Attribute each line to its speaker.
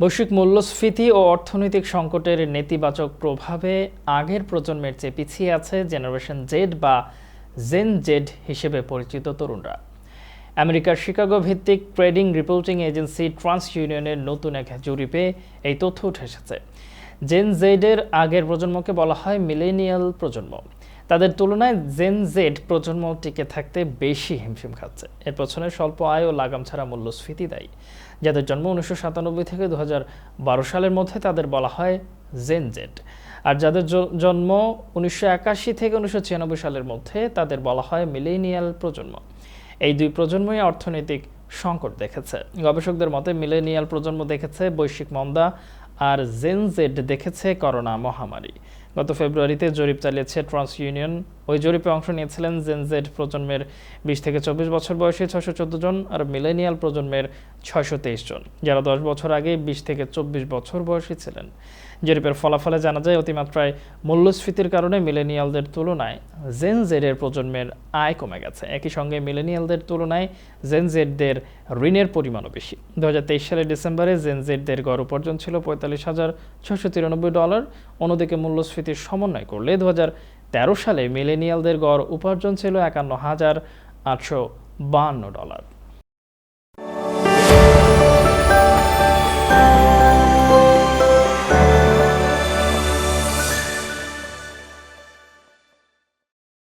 Speaker 1: বৈশ্বিক মূল্যস্ফীতি ও অর্থনৈতিক সংকটের নেতিবাচক প্রভাবে আগের প্রজন্মের চেয়ে পিছিয়ে আছে জেনারেশন জেড বা জেন জেড হিসেবে পরিচিত তরুণরা। আমেরিকার শিকাগো ভিত্তিক ট্রেডিং রিপোর্টিং এজেন্সি ট্রান্স ইউনিয়নের নতুন এক জরিপে এই তথ্য উঠে এসেছে। জেন জেডের আগের প্রজন্মকে বলা হয় মিলেনিয়াল প্রজন্ম। তাদের তুলনায় জেন জেড প্রজন্ম টিকে থাকতে বেশি হিমশিম খাচ্ছে। এর পেছনে স্বল্প আয় ও লাগাম ছাড়া মূল্যস্ফীতি দায়ী। যাদের জন্ম উনিশশো সাতানব্বই থেকে দু সালের মধ্যে তাদের বলা হয় জেন জেড আর যাদের জন্ম উনিশশো একাশি থেকে উনিশশো ছিয়ানব্বই সালের মধ্যে তাদের বলা হয় মিলেনিয়াল প্রজন্ম। এই দুই প্রজন্মই অর্থনৈতিক সংকট দেখেছে। গবেষকদের মতে মিলেনিয়াল প্রজন্ম দেখেছে বৈশ্বিক মন্দা আর জেন জেড দেখেছে করোনা মহামারী। গত ফেব্রুয়ারিতে জরিপ চালিয়েছে ট্রান্স ইউনিয়ন ওই জরিপে অংশ নিয়েছিলেন জেন জেড প্রজন্মের বিশ থেকে চব্বিশ বছর বয়সী ছশো চোদ্দ জন আর মিলেনিয়াল প্রজন্মের ছয়শো তেইশ জন, যারা দশ বছর আগে বিশ থেকে চব্বিশ বছর বয়সী ছিলেন। জরিপের ফলাফলে জানা যায়, অতিমাত্রায় মূল্যস্ফীতির কারণে মিলেনিয়ালদের তুলনায় জেন জেডের প্রজন্মের আয় কমে গেছে। একই সঙ্গে মিলেনিয়ালদের তুলনায় জেন জেডদের ঋণের পরিমাণও বেশি। দু হাজার তেইশ সালের ডিসেম্বরে জেন জেডদের গড় উপার্জন ছিল পঁয়তাল্লিশ হাজার ছশো তিরানব্বই ডলার। অন্যদিকে মূল্যস্ফীতির সমন্বয় করলে দু সালে মিলেনিয়ালদের গড় উপার্জন ছিল একান্ন হাজার আটশো বাহান্ন ডলার।